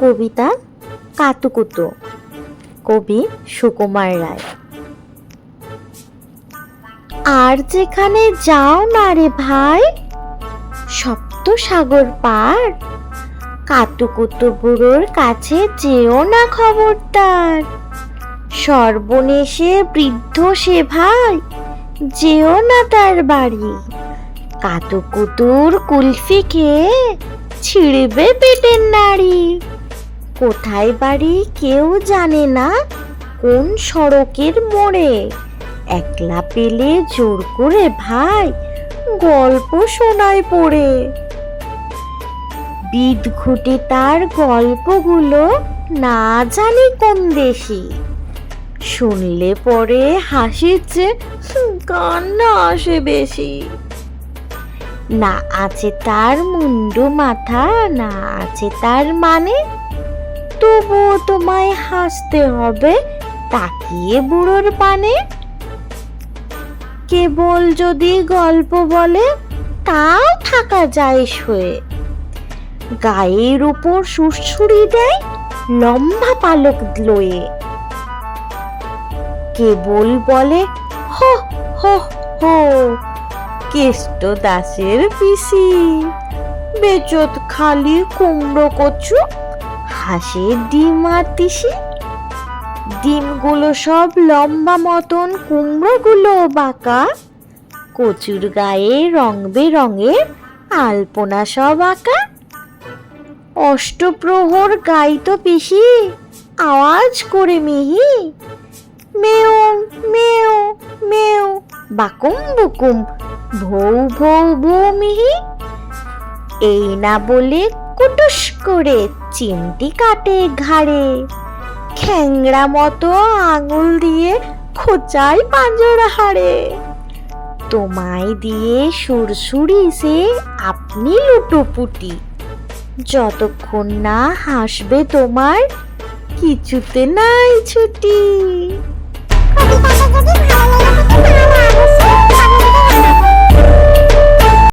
কবিতা কাতুকুতু। কবি সুকুমার রায়। আর যেখানে যাও না রে ভাই সপ্ত সাগর পার। কাতুকুতু বুড়োর কাছে যেও না খবরদার। সর্বনেশে বৃদ্ধ সে ভাই, যেও না তার বাড়ি। কাতুকুতুর কুলফি খেয়ে ছিঁড়বে পেটের নাড়ি। কোথায় বাড়ি কেউ জানে না কোন সড়কের মোড়ে। একলা পেলে জোর করে ভাই গল্প শোনায় পড়ে। বিদ ঘুটে তার গল্পগুলো না জানি কোন দেশি। শুনলে পরে হাসির চেয়ে কান্না আসে বেশি। না আছে তার মুন্ডু মাথা, না আছে তার মানে তবুও তোমায় হাসতে হবে, তাকিয়ে বুড়োর পানে। কেবল যদি গল্প বলে, তাও থাকা যায় শুয়ে গায়ের উপর সুড়সুড়ি দেয় লম্বা পালক লয়ে। কেবল বলে, হো হো হো, কেষ্ট দাসের পিসি, বেচত খালি কুমড়ো কচু হাঁসের ডিম আর তিসি। ডিমগুলো সব লম্বা মতন, কুমড়োগুলো বাঁকা। কচুর গায়ে রং বেরঙের আলপনা সব আঁকা। অষ্টপ্রহর গাইতো পিসি, আওয়াজ করে মিহি। মেও মেও মেও, বাকুম বুকুম, ভৌ ভৌ ভৌ মিহি। এই না বলে কুটুস করে চিমটি কাটে ঘাড়ে। খ্যাংড়া মতো আঙুল দিয়ে খোঁচায় পাঁজর হাড়ে। তোমায় দিয়ে সুরসুরি সে আপনি লুটোপুটি। যতক্ষণ না হাসবে তোমার, কিছুতে নাই ছুটি।